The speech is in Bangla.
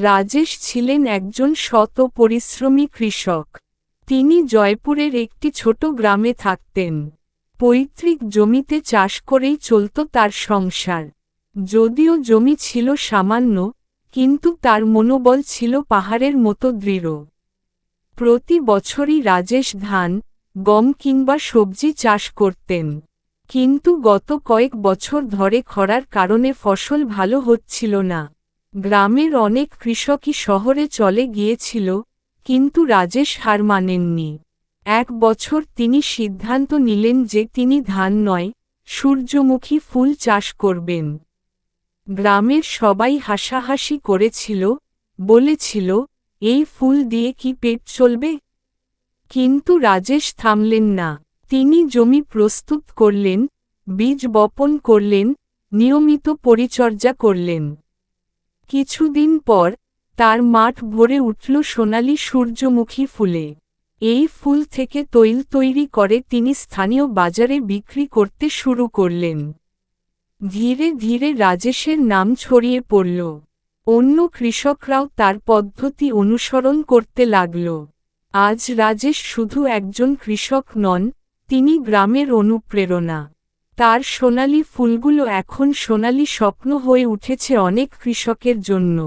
রাজেশ ছিলেন একজন শত পরিশ্রমী কৃষক। তিনি জয়পুরের একটি ছোট গ্রামে থাকতেন। পৈতৃক জমিতে চাষ করেই চলত তার সংসার। যদিও জমি ছিল সামান্য, কিন্তু তার মনোবল ছিল পাহাড়ের মতো দৃঢ়। প্রতি বছরই রাজেশ ধান, গম কিংবা সবজি চাষ করতেন। কিন্তু গত কয়েক বছর ধরে খরার কারণে ফসল ভালো হচ্ছিল না। গ্রামের অনেক কৃষকই শহরে চলে গিয়েছিল, কিন্তু রাজেশ হার মানেননি। এক বছর তিনি সিদ্ধান্ত নিলেন যে তিনি ধান নয়, সূর্যমুখী ফুল চাষ করবেন। গ্রামের সবাই হাসাহাসি করেছিল, বলেছিল, এই ফুল দিয়ে কি পেট চলবে? কিন্তু রাজেশ থামলেন না। তিনি জমি প্রস্তুত করলেন, বীজ বপন করলেন, নিয়মিত পরিচর্যা করলেন। কিছুদিন পর তার মাঠ ভরে উঠল সোনালি সূর্যমুখী ফুলে। এই ফুল থেকে তৈল তৈরি করে তিনি স্থানীয় বাজারে বিক্রি করতে শুরু করলেন। ধীরে ধীরে রাজেশের নাম ছড়িয়ে পড়ল। অন্য কৃষকরাও তার পদ্ধতি অনুসরণ করতে লাগল। আজ রাজেশ শুধু একজন কৃষক নন, তিনি গ্রামের অনুপ্রেরণা। তার সোনালি ফুলগুলো এখন সোনালি স্বপ্ন হয়ে উঠেছে অনেক কৃষকের জন্য।